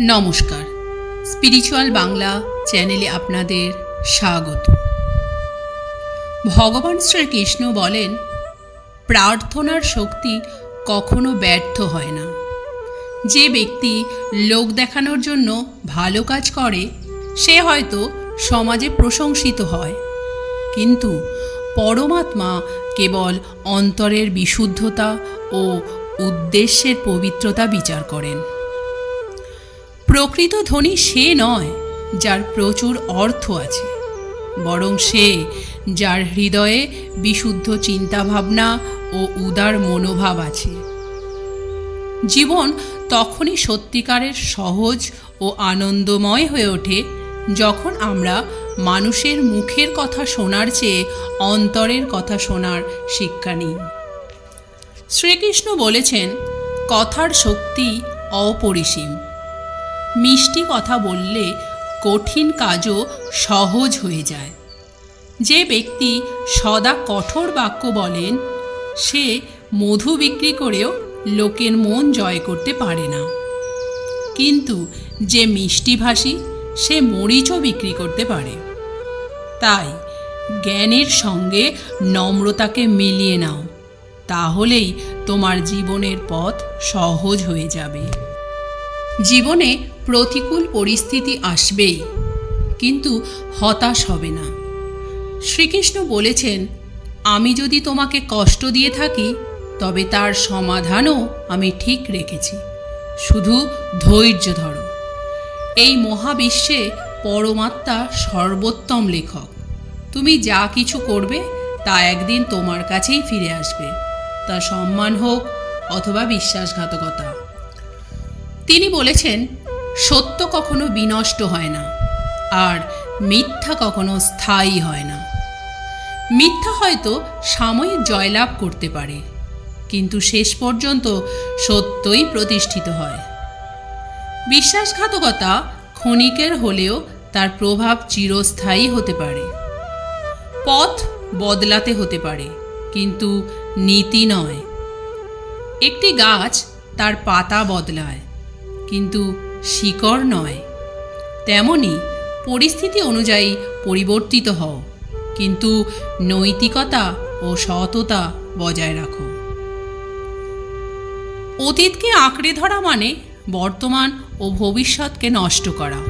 নমস্কার। স্পিরিচুয়াল বাংলা চ্যানেলে আপনাদের স্বাগত। ভগবান শ্রীকৃষ্ণ বলেন, প্রার্থনার শক্তি কখনো ব্যর্থ হয় না। যে ব্যক্তি লোক দেখানোর জন্য ভালো কাজ করে, সে হয়তো সমাজে প্রশংসিত হয়। কিন্তু পরমাত্মা কেবল অন্তরের বিশুদ্ধতা ও উদ্দেশ্যের পবিত্রতা বিচার করেন। প্রকৃত ধনী সে নয় যার প্রচুর অর্থ আছে, বরং সে যার হৃদয়ে বিশুদ্ধ চিন্তাভাবনা ও উদার মনোভাব আছে। জীবন তখনই সত্যিকারের সহজ ও আনন্দময় হয়ে ওঠে যখন আমরা মানুষের মুখের কথা শোনার চেয়ে অন্তরের কথা শোনার শিক্ষা নিই। শ্রীকৃষ্ণ বলেছেন, কথার শক্তি অপরিসীম। মিষ্টি কথা বললে কঠিন কাজও সহজ হয়ে যায়। যে ব্যক্তি সদা কঠোর বাক্য বলেন, সে মধু বিক্রি করেও লোকের মন জয় করতে পারে না। কিন্তু যে মিষ্টিভাষী সে মরিচও বিক্রি করতে পারে। তাই জ্ঞানের সঙ্গে নম্রতাকে মিলিয়ে নাও, তাহলেই তোমার জীবনের পথ সহজ হয়ে যাবে। জীবনে প্রতিকূল পরিস্থিতি আসবেই, কিন্তু হতাশ হবে না। শ্রীকৃষ্ণ বলেছেন, আমি যদি তোমাকে কষ্ট দিয়ে থাকি, তবে তার সমাধানও আমি ঠিক রেখেছি। শুধু ধৈর্য ধরো। এই মহাবিশ্বে পরমাত্মা সর্বোত্তম লেখক। তুমি যা কিছু করবে, তা একদিন তোমার কাছেই ফিরে আসবে। তা সম্মান হোক অথবা বিশ্বাসঘাতকতা। তিনি বলেছেন, সত্য কখনো বিনষ্ট হয় না, আর মিথ্যা কখনো স্থায়ী হয় না। মিথ্যা হয়তো সাময়িক জয়লাভ করতে পারে, কিন্তু শেষ পর্যন্ত সত্যই প্রতিষ্ঠিত হয়। বিশ্বাসঘাতকতা ক্ষণিকের হলেও তার প্রভাব চিরস্থায়ী হতে পারে। পথ বদলাতে হতে পারে, কিন্তু নীতি নয়। একটি গাছ তার পাতা বদলায় কিন্তু শিকড় নয়। তেমনি পরিস্থিতি অনুযায়ী পরিবর্তিত হও, কিন্তু নৈতিকতা ও সততা বজায় রাখো। অতীতকে আঁকড়ে ধরা মানে বর্তমান ও ভবিষ্যৎকে নষ্ট করা।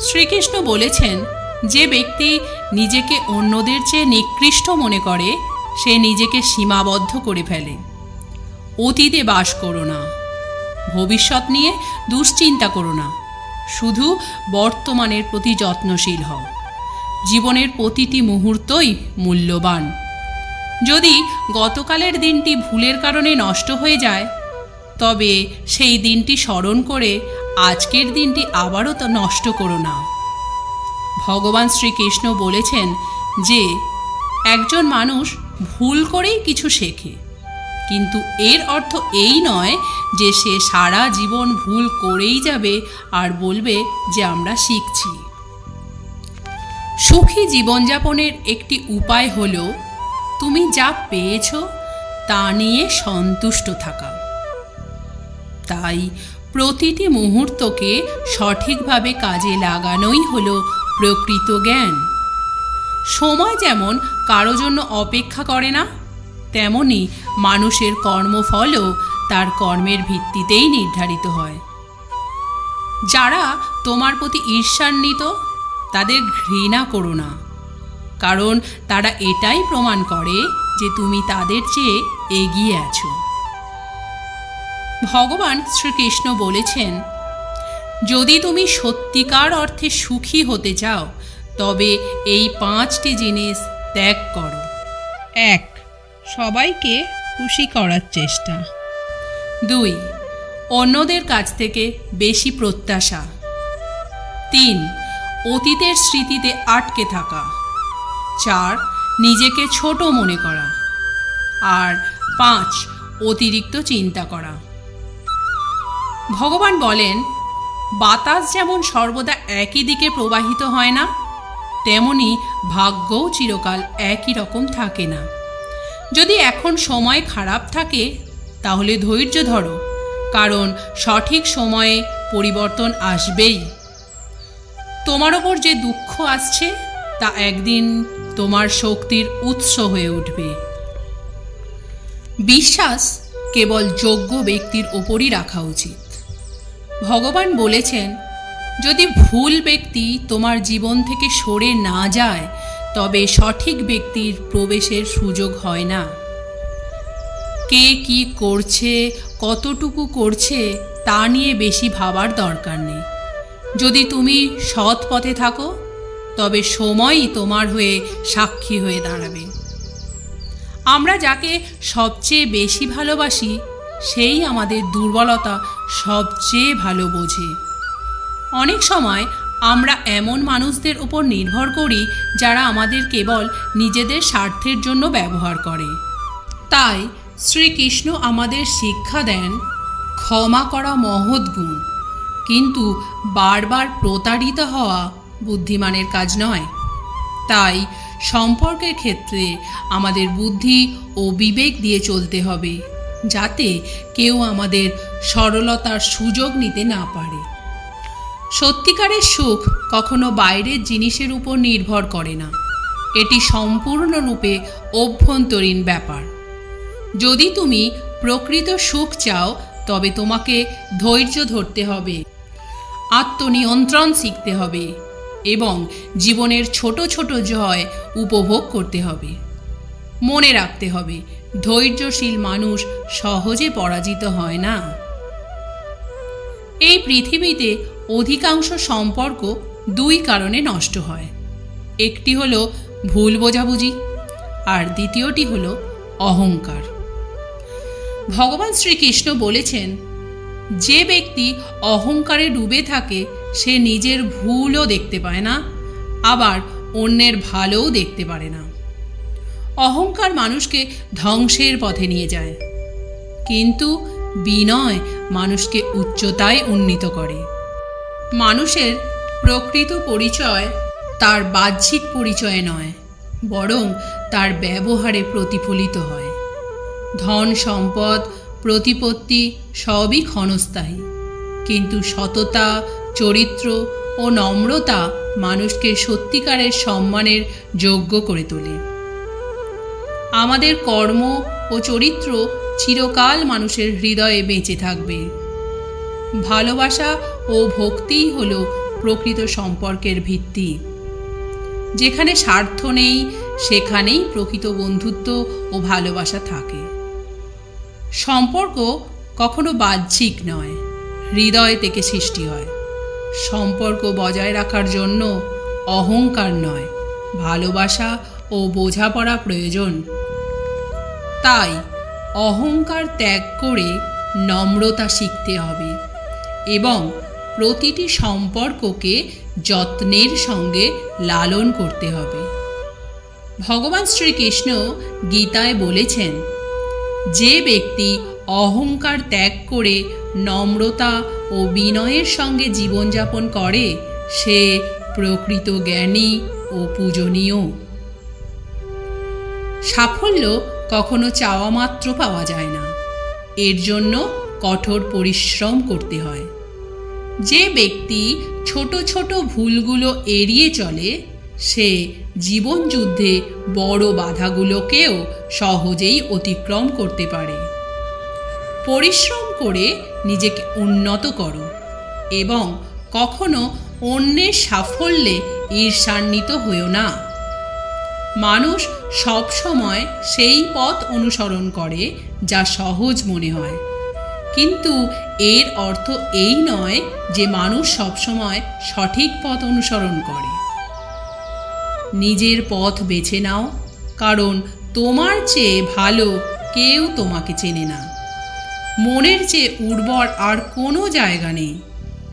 শ্রীকৃষ্ণ বলেছেন, যে ব্যক্তি নিজেকে অন্যদের চেয়ে নিকৃষ্ট মনে করে, সে নিজেকে সীমাবদ্ধ করে ফেলে। অতীতে বাস করো না। ভবিষ্যৎ নিয়ে দুশ্চিন্তা করো না। শুধু বর্তমানের প্রতি যত্নশীল হও। জীবনের প্রতিটি মুহূর্তই মূল্যবান। যদি গতকালের দিনটি ভুলের কারণে নষ্ট হয়ে যায়, তবে সেই দিনটি স্মরণ করে আজকের দিনটি আবারও তো নষ্ট করো না। ভগবান শ্রীকৃষ্ণ বলেছেন যে, একজন মানুষ ভুল করেই কিছু শেখে, কিন্তু এর অর্থ এই নয় যে সে সারা জীবন ভুল করেই যাবে আর বলবে যে আমরা শিখছি। সুখী জীবনযাপনের একটি উপায় হল, তুমি যা পেয়েছ তা নিয়ে সন্তুষ্ট থাকা। তাই প্রতিটি মুহূর্তকে সঠিকভাবে কাজে লাগানোই হল প্রকৃত জ্ঞান। সময় যেমন কারও জন্য অপেক্ষা করে না, তেমনি মানুষের কর্মফলও তার কর্মের ভিত্তিতেই নির্ধারিত হয়। যারা তোমার প্রতি ঈর্ষান্বিত, তাদের ঘৃণা করো না। কারণ তারা এটাই প্রমাণ করে যে তুমি তাদের চেয়ে এগিয়ে আছো। ভগবান শ্রীকৃষ্ণ বলেছেন, যদি তুমি সত্যিকার অর্থে সুখী হতে চাও, তবে এই পাঁচটি জিনিস ত্যাগ করো। এক, সবাইকে খুশি করার চেষ্টা। দুই, অন্যদের কাছ থেকে বেশি প্রত্যাশা। তিন, অতীতের স্মৃতিতে আটকে থাকা। চার, নিজেকে ছোট মনে করা। আর পাঁচ, অতিরিক্ত চিন্তা করা। ভগবান বলেন, বাতাস যেমন সর্বদা একই দিকে প্রবাহিত হয় না, তেমনি ভাগ্যও চিরকাল একই রকম থাকে না। যদি এখন সময় খারাপ থাকে তাহলে ধৈর্য ধরো, কারণ সঠিক সময়ে পরিবর্তন আসবেই। তোমার ওপর যে দুঃখ আসছে, তা একদিন তোমার শক্তির উৎস হয়ে উঠবে। বিশ্বাস কেবল যোগ্য ব্যক্তির ওপরই রাখা উচিত। ভগবান বলেছেন, যদি ভুল ব্যক্তি তোমার জীবন থেকে সরে না যায়, তবে সঠিক ব্যক্তির প্রবেশের সুযোগ হয় না। কে কি করছে, কতটুকু করছে, তা নিয়ে বেশি ভাবার দরকার নেই। যদি তুমি সৎ পথে থাকো, তবে সময়ই তোমার হয়ে সাক্ষী হয়ে দাঁড়াবে। আমরা যাকে সবচেয়ে বেশি ভালোবাসি, সেই আমাদের দুর্বলতা সবচেয়ে ভালো বোঝে। অনেক সময় আমরা এমন মানুষদের উপর নির্ভর করি, যারা আমাদের কেবল নিজেদের স্বার্থের জন্য ব্যবহার করে। তাই শ্রীকৃষ্ণ আমাদের শিক্ষা দেন, ক্ষমা করা মহৎ গুণ। কিন্তু বারবার প্রতারিত হওয়া বুদ্ধিমানের কাজ নয়। তাই সম্পর্কের ক্ষেত্রে আমাদের বুদ্ধি ও বিবেক দিয়ে চলতে হবে, যাতে কেউ আমাদের সরলতার সুযোগ নিতে না পারে। সত্যিকারের সুখ কখনো বাইরের জিনিসের উপর নির্ভর করে না। এটি সম্পূর্ণরূপে অভ্যন্তরীণ ব্যাপার। যদি তুমি প্রকৃত সুখ চাও, তবে তোমাকে ধৈর্য ধরতে হবে। আত্মনিয়ন্ত্রণ শিখতে হবে এবং জীবনের ছোট ছোট জয় উপভোগ করতে হবে। মনে রাখতে হবে, ধৈর্যশীল মানুষ সহজে পরাজিত হয় না। এই পৃথিবীতে অধিকাংশ সম্পর্ক দুই কারণে নষ্ট হয়। একটি হলো ভুল বোঝাবুঝি, আর দ্বিতীয়টি হলো অহংকার। ভগবান শ্রীকৃষ্ণ বলেছেন, যে ব্যক্তি অহংকারে ডুবে থাকে, সে নিজের ভুলও দেখতে পায় না, আবার অন্যের ভালোও দেখতে পারে না। অহংকার মানুষকে ধ্বংসের পথে নিয়ে যায়, কিন্তু বিনয় মানুষকে উচ্চতায় উন্নীত করে। মানুষের প্রকৃত পরিচয় তার বাহ্যিক পরিচয়ে নয়, বরং তার ব্যবহারে প্রতিফলিত হয়। ধন সম্পদ, প্রতিপত্তি সবই ক্ষণস্থায়ী। কিন্তু সততা, চরিত্র ও নম্রতা মানুষকে সত্যিকারের সম্মানের যোগ্য করে তোলে। আমাদের কর্ম ও চরিত্র চিরকাল মানুষের হৃদয়ে বেঁচে থাকবে। ভালোবাসা ও ভক্তিই হল প্রকৃত সম্পর্কের ভিত্তি। যেখানে স্বার্থ নেই, সেখানেই প্রকৃত বন্ধুত্ব ও ভালোবাসা থাকে। সম্পর্ক কখনো বাহ্যিক নয়, হৃদয় থেকে সৃষ্টি হয়। সম্পর্ক বজায় রাখার জন্য অহংকার নয়, ভালোবাসা ও বোঝাপড়া প্রয়োজন। তাই অহংকার ত্যাগ করে নম্রতা শিখতে হবে এবং প্রতিটি সম্পর্ককে যত্নের সঙ্গে লালন করতে হবে। ভগবান শ্রীকৃষ্ণ গীতায় বলেছেন যে ব্যক্তি অহংকার ত্যাগ করে নম্রতা ও বিনয়ের সঙ্গে জীবনযাপন করে, সে প্রকৃত জ্ঞানী ও পূজনীয়। সাফল্য কখনো চাওয়া মাত্র পাওয়া যায় না। এর জন্য কঠোর পরিশ্রম করতে হয়। যে ব্যক্তি ছোট ছোট ভুলগুলো এড়িয়ে চলে সে জীবন যুদ্ধে বড় বাধাগুলোকেও সহজেই অতিক্রম করতে পারে। পরিশ্রম করে নিজেকে উন্নত করো এবং কখনো অন্যের সাফল্যে ঈর্ষান্বিত হয়েও না। মানুষ সব সময় সেই পথ অনুসরণ করে যা সহজ মনে হয়। কিন্তু এর অর্থ এই নয় যে মানুষ সবসময় সঠিক পথ অনুসরণ করে। নিজের পথ বেছে নাও, কারণ তোমার চেয়ে ভালো কেউ তোমাকে চেনে না। মনের চেয়ে উর্বর আর কোনো জায়গা নেই,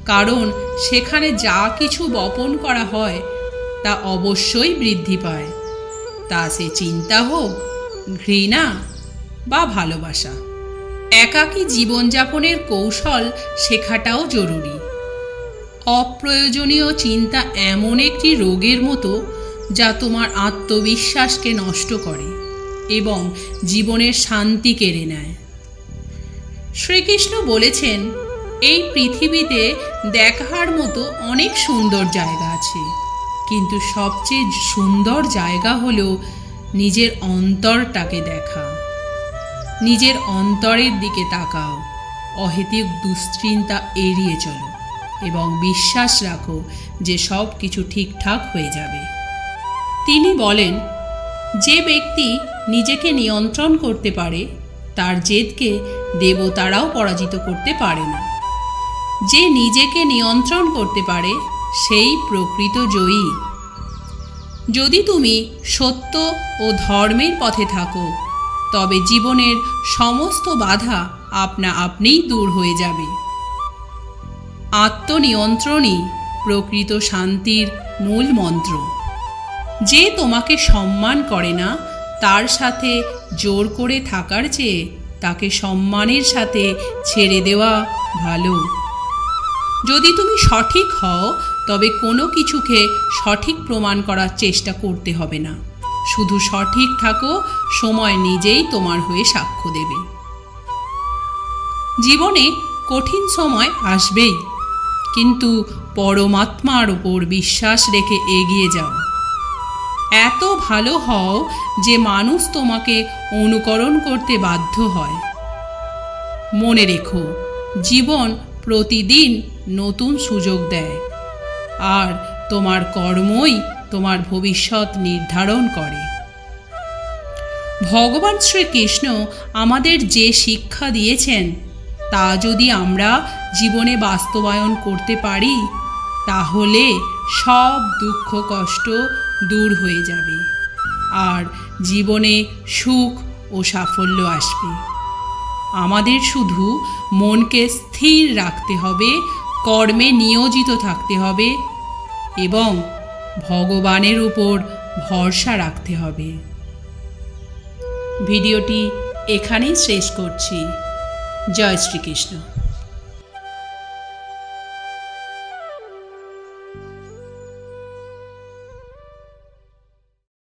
কারণ সেখানে যা কিছু বপন করা হয়, তা অবশ্যই বৃদ্ধি পায়। তা সে চিন্তা হোক, ঘৃণা বা ভালোবাসা। একাকী জীবনযাপনের কৌশল শেখাটাও জরুরি। অপ্রয়োজনীয় চিন্তা এমন একটি রোগের মতো যা তোমার আত্মবিশ্বাসকে নষ্ট করে এবং জীবনের শান্তি কেড়ে নেয়। শ্রীকৃষ্ণ বলেছেন, এই পৃথিবীতে দেখার মতো অনেক সুন্দর জায়গা আছে, কিন্তু সবচেয়ে সুন্দর জায়গা হলো নিজের অন্তরটাকে দেখা। নিজের অন্তরের দিকে তাকাও, অহেতুক দুশ্চিন্তা এড়িয়ে চলো এবং বিশ্বাস রাখো যে সব কিছু ঠিকঠাক হয়ে যাবে। তিনি বলেন, যে ব্যক্তি নিজেকে নিয়ন্ত্রণ করতে পারে, তার জেদকে দেবতারাও পরাজিত করতে পারে না। যে নিজেকে নিয়ন্ত্রণ করতে পারে, সেই প্রকৃত জয়ী। যদি তুমি সত্য ও ধর্মের পথে থাকো, তবে জীবনের সমস্ত বাধা আপনা আপনিই দূর হয়ে যাবে। আত্মনিয়ন্ত্রণই প্রকৃত শান্তির মূল মন্ত্র। যে তোমাকে সম্মান করে না, তার সাথে জোর করে থাকার চেয়ে তাকে সম্মানের সাথে ছেড়ে দেওয়া ভালো। যদি তুমি সঠিক হও, তবে কোনো কিছুকে সঠিক প্রমাণ করার চেষ্টা করতে হবে না। শুধু সঠিক থাকো, সময় নিজেই তোমার হয়ে সাক্ষ্য দেবে। জীবনে কঠিন সময় আসবেই, কিন্তু পরমাত্মার ওপর বিশ্বাস রেখে এগিয়ে যাও। এত ভালো হও যে মানুষ তোমাকে অনুকরণ করতে বাধ্য হয়। মনে রেখো, জীবন প্রতিদিন নতুন সুযোগ দেয়, আর তোমার কর্মই তোমার ভবিষ্যৎ নির্ধারণ করে। ভগবান শ্রীকৃষ্ণ আমাদের যে শিক্ষা দিয়েছেন, তা যদি আমরা জীবনে বাস্তবায়ন করতে পারি, তাহলে সব দুঃখ কষ্ট দূর হয়ে যাবে। আর জীবনে সুখ ও সাফল্য আসবে। আমাদের শুধু মনকে স্থির রাখতে হবে, কর্মে নিয়োজিত থাকতে হবে এবং ভগবানের উপর ভরসা রাখতে হবে। ভিডিওটি এখানেই শেষ করছি। জয় শ্রীকৃষ্ণ।